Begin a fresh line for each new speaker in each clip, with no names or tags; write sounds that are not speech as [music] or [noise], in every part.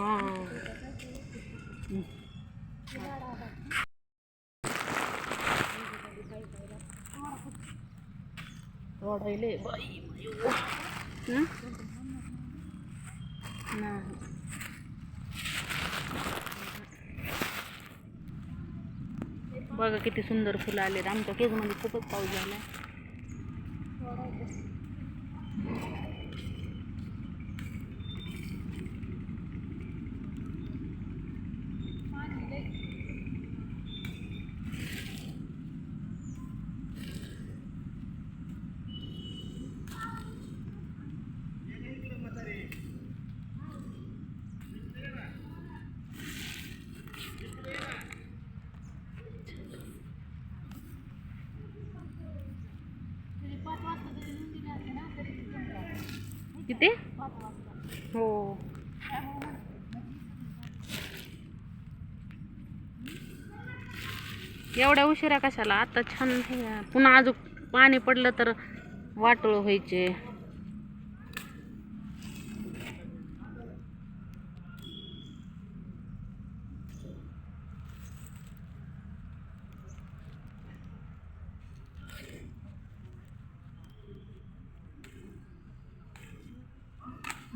हा बाई बघा किती सुंदर फुलं आले आमच्या केजमध्ये खूपच पाऊस झाला किती? हो. एवढ्या उशिरा कशाला? आता छान पुन्हा अजून पाणी पडलं तर वाटोळ व्हायचे.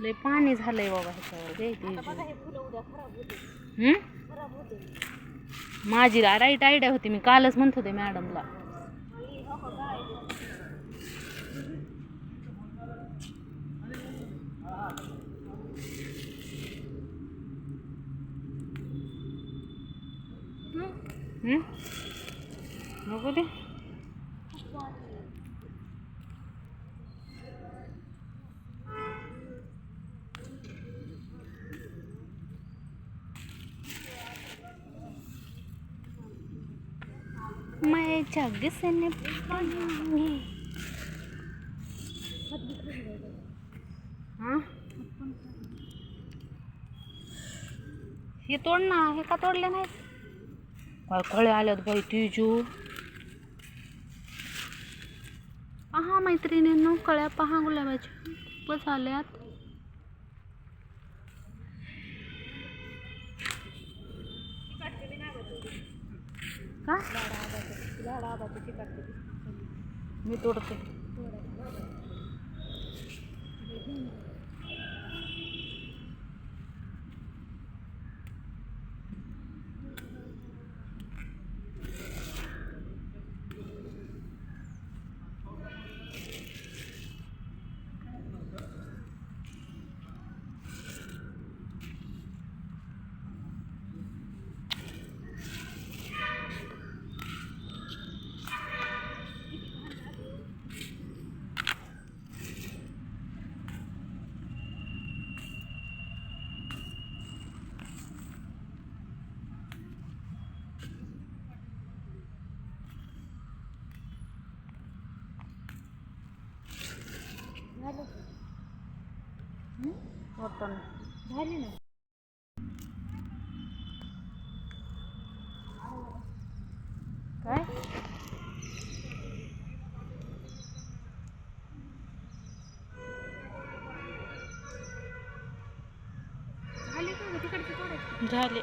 लय पाणी झालंय बाबा ह्याच्यावर माझी राईट आयडिया होती मी कालच म्हणत होते मॅडमला. हम्म? नको ते. मैं जग से हाँ? हे तोड ना हे? का तोडले नाही काय आल्यात बाई तिजू पहा मैत्रिणींनो कळ्या पहा गुलाबाच्या खूपच आल्यात का? मी तोडते. पण
झाली ना.
काय?
का
झाले.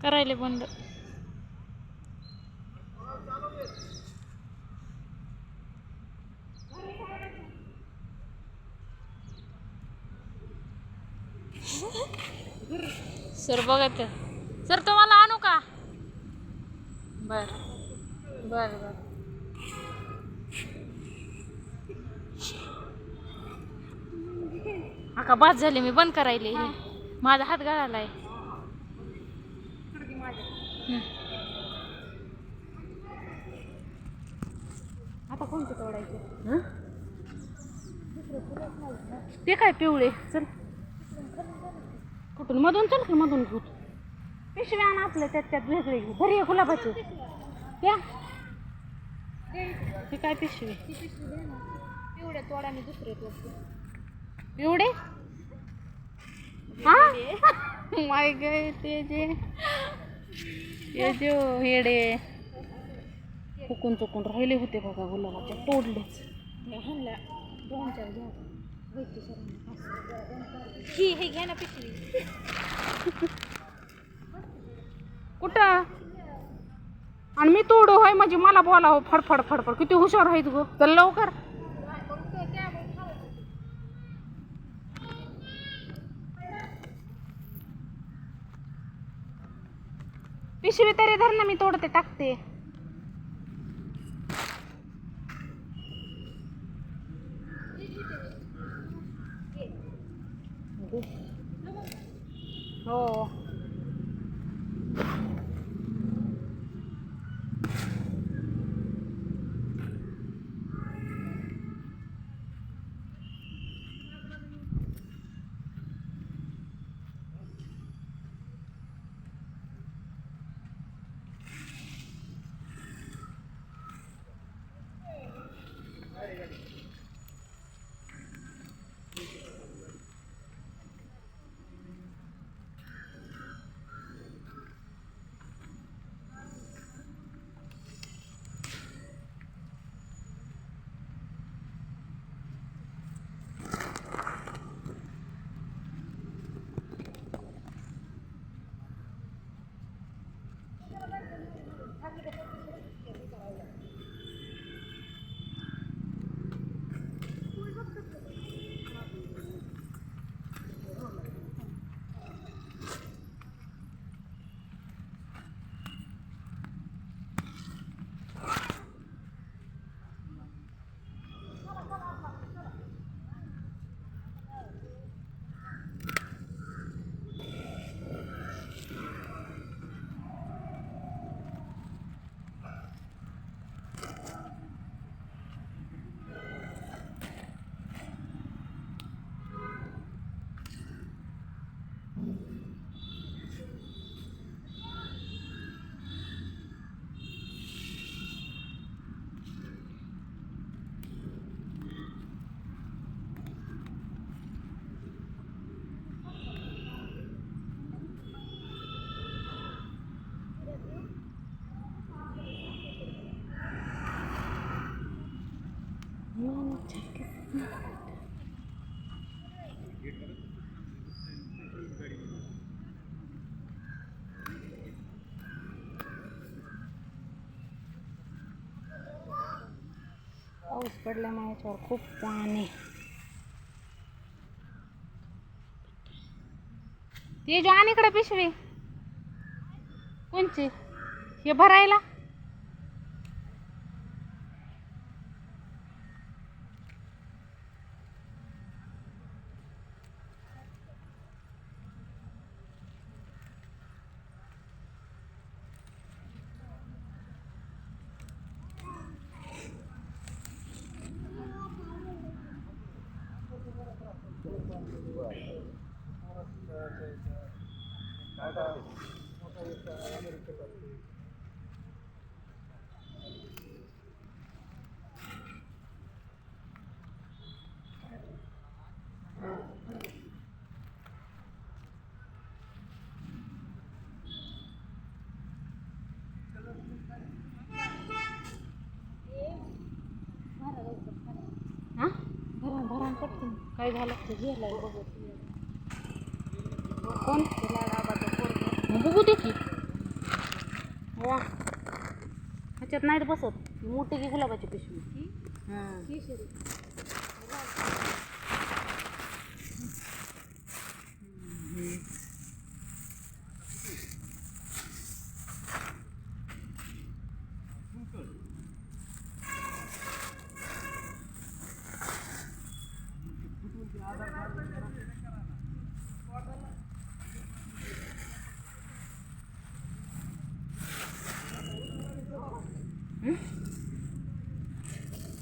करायले बंद. सर बघा ते. सर तुम्हाला आणू का? बर बर बर. हा बाद झाले मी बंद करायले माझा हात
माझ्या
हम्म.
आता कोणते तोडायचे?
ते काय पिवळे? चल. कुठून? मधून चल की मधून घेऊ पिशव्या आण आपल्या त्यात त्यात वेगळे घेऊ बरी आहे गुलाबाची. त्या हे काय पिशवी?
तेवढ्या तोडा दुसरे
पिवळे हा? माय गे ते जे. ते जो हेडे. चुकून चुकून राहिले होते बघा गुलाबाचे. तोडलेच.
दोन चार घ्या.
ही हे घ्या ना पिशवी.
कुठं? आणि मी तोडो होय म्हणजे मला बोलावं फडफड हो, फडफड किती हुशार आहेत गो. चल लवकर. पिशवी तरी धर ना मी तोडते टाकते. पाऊस पडल्यामुळे याच्यावर खूप पाणी. ते जो आणि इकडे पिशवी. कोणची? हे भरायला? काय झालं ते गेलाय बघू कोण मग बघू दे की वा ह्याच्यात नाहीत बसत मोठी की गुलाबाची पिशवी हां?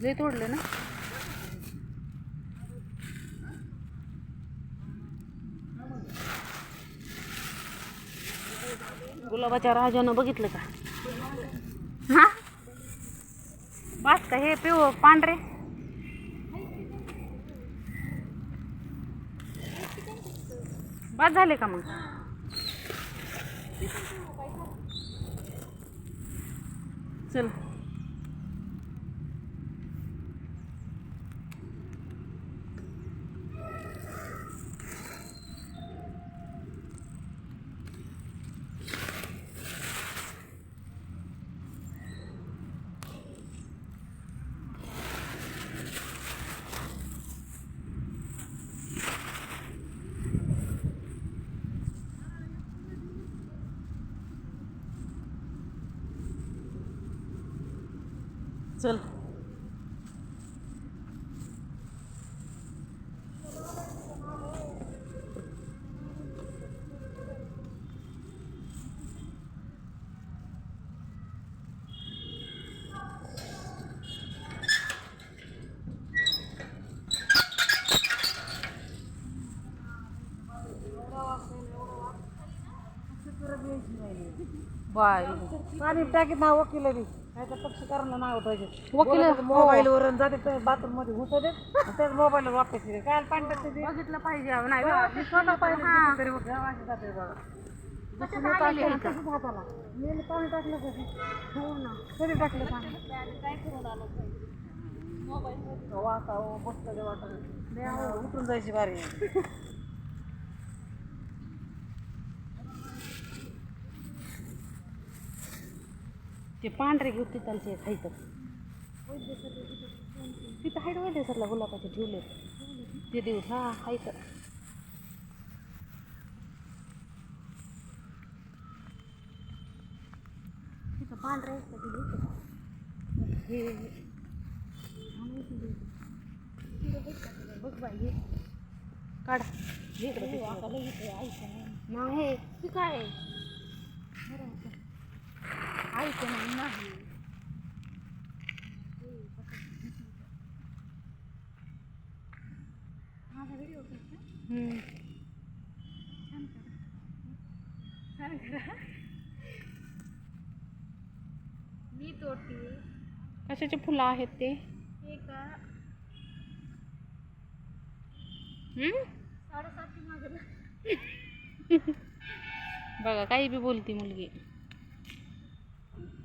लय तोडले ना. गुलाबाच्या राजानं बघितलं का? हा? बास का हे पिव पांढरे? बाद झाले का मग? चल. चल. बाय
पाणी टाकीत ना वकील काय तर पक्षकारांना नाव ठेवायचे
वकील
मोबाईल वर जाते बाथरूममध्ये घुसते त्याच मोबाईल वर वापरायचे काय पाणी
बघितलं पाहिजे नाही
मी स्वतः पाहिलं
हा.
तरी बघ, गावाची जाते बघा.
कशात
मी
आलेली आहे?
टाकलं
का?
तसंच हाताला. मी पाणी टाकलं कधी
हो ना.
कधी टाकलं पाणी? वाटा हो, बसलं ते वाटा. लय आवड, उठून जायची बारी [laughs]
ते पांढरे घेऊ त्यांचे खायचं तिथं हाईट वैद्य सरला गुलाबाचे ठेवले ते देऊ हा खायचं तिथं पांढरे आहेत का ते घेऊ का? हे. बघ बाई हे. काढ. हे इकडे पिशवी. नाही हम्म.
मी तोडते
कशाचे फुलं आहेत ते
हे का मागं [laughs]
बघा काही बी बोलती मुलगी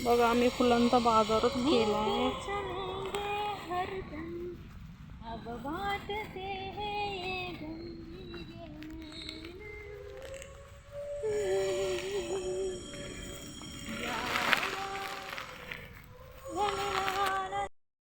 बघा आम्ही फुलांचा बाजारच केलाय.